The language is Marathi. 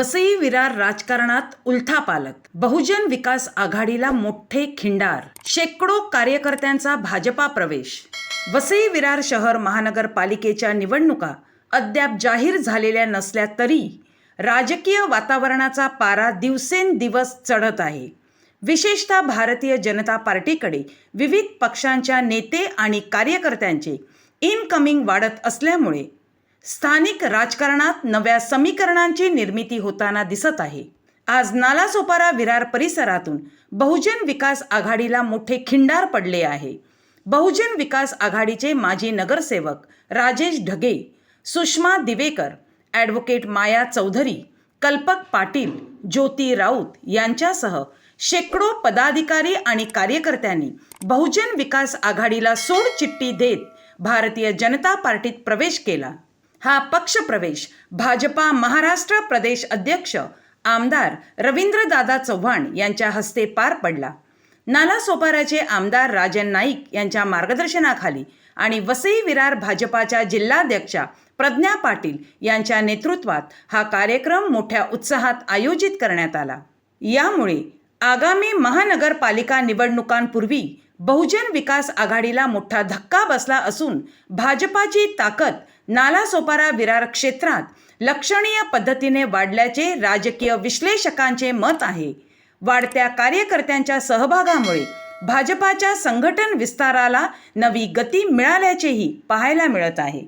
वसई विरार राजकारणात उलथापालत बहुजन विकास आघाडीला मोठे खिंडार शेकडो कार्यकर्त्यांचा भाजपा प्रवेश. वसई विरार शहर महानगरपालिकेच्या निवडणुका अद्याप जाहीर झालेल्या नसल्या तरी राजकीय वातावरणाचा पारा दिवसेंदिवस चढत आहे. विशेषतः भारतीय जनता पार्टीकडे विविध पक्षांच्या नेते आणि कार्यकर्त्यांचे इनकमिंग वाढत असल्यामुळे स्थानिक राजकारणात नव्या समीकरणांची निर्मिती होताना दिसत आहे. आज नालासोपारा विरार परिसरातून बहुजन विकास आघाडीला मोठे खिंडार पडले आहे. बहुजन विकास आघाडीचे माजी नगरसेवक राजेश ढगे सुषमा दिवेकर ॲडव्होकेट माया चौधरी कल्पक पाटील ज्योती राऊत यांच्यासह शेकडो पदाधिकारी आणि कार्यकर्त्यांनी बहुजन विकास आघाडीला सोडचिठ्ठी देत भारतीय जनता पार्टीत प्रवेश केला. हा पक्षप्रवेश भाजपा महाराष्ट्र प्रदेश अध्यक्ष आमदार रवींद्रदादा चव्हाण यांच्या हस्ते पार पडला. नालासोपाराचे आमदार राजन नाईक यांच्या मार्गदर्शनाखाली आणि वसई विरार भाजपाच्या जिल्हाध्यक्षा प्रज्ञा पाटील यांच्या नेतृत्वात हा कार्यक्रम मोठ्या उत्साहात आयोजित करण्यात आला. यामुळे आगामी महानगरपालिका निवडणुकांपूर्वी बहुजन विकास आघाडीला मोठा धक्का बसला असून भाजपाची ताकद नालासोपारा विरार क्षेत्रात लक्षणीय पद्धतीने वाढल्याचे राजकीय विश्लेषकांचे मत आहे. वाढत्या कार्यकर्त्यांच्या सहभागामुळे भाजपाच्या संघटन विस्ताराला नवी गती मिळाल्याचेही पाहायला मिळत आहे.